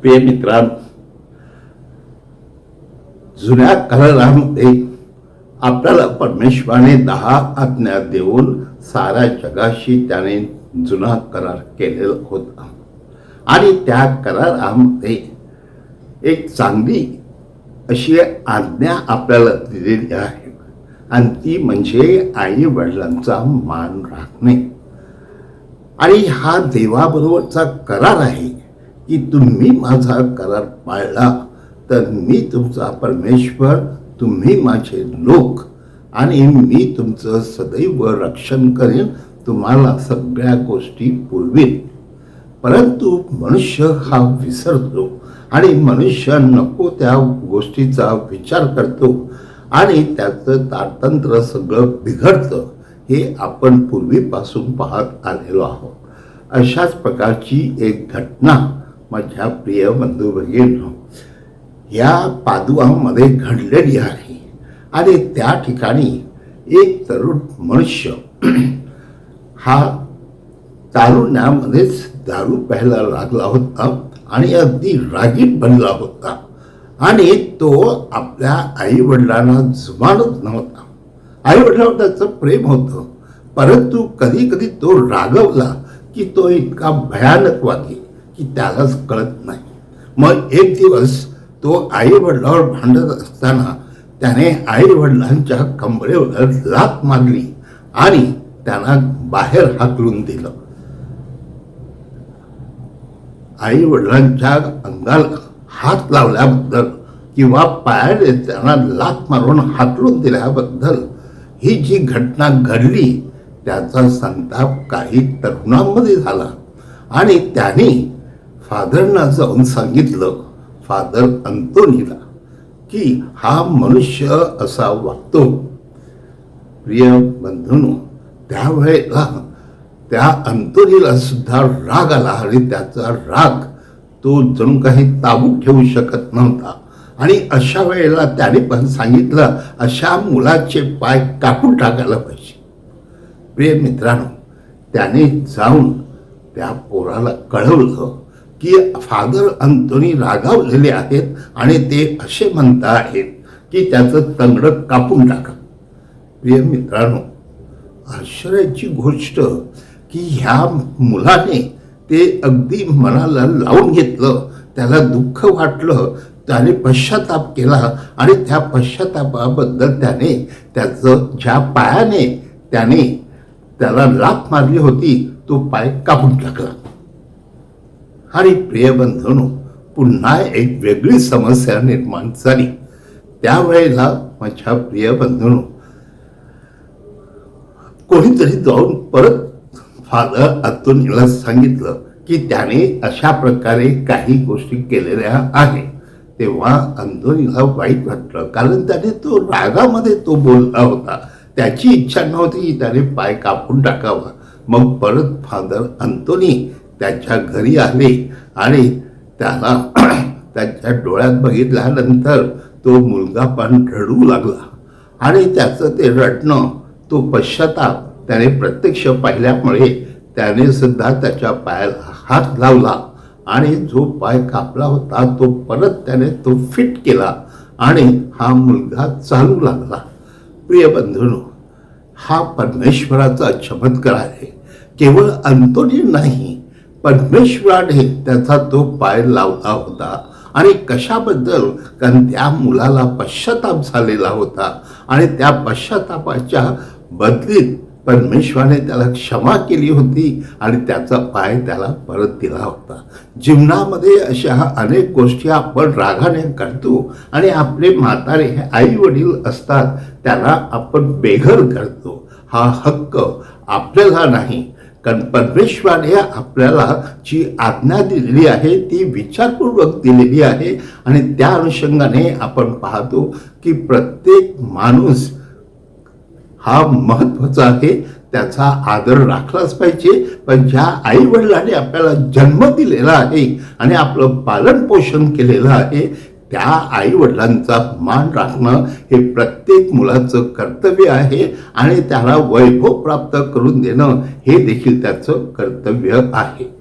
प्रिय मित्रांनो जुन्या काळामध्ये आपल्याला परमेश्वराने दहा आज्ञा देऊन साऱ्या जगाशी त्याने जुना करार केलेला होता. आणि त्या करारामध्ये एक चांगली अशी आज्ञा आपल्याला दिलेली आहे. आणि ती म्हणजे आई वडिलांचा मान राखणे. आणि हा देवाबरोबरचा करार आहे. की तुम्ही माझा करार पाळला तर मी तुमचा परमेश्वर तुम्ही माझे लोक आणि मी तुमचं सदैव रक्षण करेन तुम्हाला सगळ्या गोष्टी पुरवीन. परंतु मनुष्य हा विसरतो आणि मनुष्य नको त्या गोष्टीचा विचार करतो आणि त्याचं तारतंत्र सगळं बिघडतं हे आपण पूर्वीपासून पाहत आलेलो आहोत. अशाच प्रकारची एक घटना माझ्या प्रिय बंधू भगिनींनो या पादुआमध्ये घडलेली आहे आणि त्या ठिकाणी एक तरुण मनुष्य हा तारुण्यामध्येच दारू प्यायला लागला होता आणि अगदी रागीट बनला होता. आणि तो आपल्या आई वडिलांना जुमानत नव्हता. आई वडिलांवर त्याचं प्रेम होतं परंतु कधी कधी तो रागवला की तो इतका भयानक वागे की त्यालाच कळत नाही. मग एक दिवस तो आई वडिलावर भांडत असताना त्याने आई वडिलांच्या कंबरेवर लात मारली आणि त्यांना बाहेर हाकलून दिलं. आई वडिलांच्या अंगाला हात लावल्याबद्दल किंवा पायाने त्यांना लात मारून हाकलून दिल्याबद्दल ही जी घटना घडली त्याचा संताप काही तरुणांमध्ये झाला आणि त्यांनी फादरना जाऊन सांगितलं फादर अंतोनीला की हा मनुष्य असा वागतो. प्रिय बंधूनो त्यावेळेला त्या अंतोनीला सुद्धा राग आला आणि त्याचा राग तो जणू काही ताबू ठेवू शकत नव्हता. आणि अशा वेळेला त्याने पण सांगितलं अशा मुलाचे पाय कापून टाकायला पाहिजे. प्रिय मित्रांनो त्याने जाऊन त्या पोराला कळवलं. की फादर अंतोनी रागावलेले आहेत आणि ते असे म्हणता आहेत की त्याचं तंगड कापून टाका. प्रिय मित्रांनो आश्चर्याची गोष्ट की ह्या मुलाने ते अगदी मनाला लावून घेतलं त्याला दुःख वाटलं त्याने पश्चाताप केला आणि त्या पश्चातापाबद्दल त्याने त्याचं ज्या पायाने त्याने त्याला लाप मारली होती तो पाय कापून टाकला. आणि प्रियबंधनो पुन्हा एक वेगळी समस्या निर्माण झाली. त्यावेळेला माझ्या प्रियबंधनो कोणीतरी जाऊन परत फादर अतुनीला सांगितलं की त्याने अशा प्रकारे काही गोष्टी केलेल्या आहेत. तेव्हा अंधोनीला वाईट वाटलं कारण त्याने तो रागामध्ये तो बोलला होता. त्याची इच्छा नव्हती त्याने पाय कापून टाकावा. मग परत फादर अंतोनी त्याच्या घरी आले आणि त्याला त्याच्या डोळ्यात बघितल्यानंतर तो मुलगा पण रडू लागला. आणि त्याचं ते रडणं तो पश्चाताप त्याने प्रत्यक्ष पाहिल्यामुळे त्याने सुद्धा त्याच्या पायाला हात लावला आणि जो पाय कापला होता तो परत त्याने तो फिट केला आणि हा मुलगा चालू लागला. प्रिय बंधूनो हा परमेश्वराचा चमत्कार आहे. केवळ अंतोनी नाही परमेश्वराने त्याचा तो पाय लावला होता आणि कशाबद्दल? कारण त्या मुलाला पश्चाताप झालेला होता आणि त्या पश्चातापाच्या बदलीत परमेश्वराने त्याला क्षमा केली होती आणि त्याचा पाय त्याला परत दिला होता. जीवनामध्ये अशा अनेक गोष्टी आपण रागाने करतो आणि आपले म्हातारे हे आई वडील असतात त्याला आपण बेघर करतो. हा हक्क आपल्याला नाही कारण परमेश्वराने आपल्याला जी आज्ञा दिलेली आहे ती विचारपूर्वक दिलेली आहे आणि त्या अनुषंगाने आपण पाहतो की प्रत्येक माणूस हा महत्त्वाचा आहे त्याचा आदर राखलाच पाहिजे. पण ज्या आई वडिलांनी आपल्याला जन्म दिलेला आहे आणि आपलं पालन पोषण केलेलं आहे त्या आई वडिलांचा मान राखणं हे प्रत्येक मुलाचं कर्तव्य आहे आणि त्याला वैभव प्राप्त करून देणं हे देखील त्याचं कर्तव्य आहे.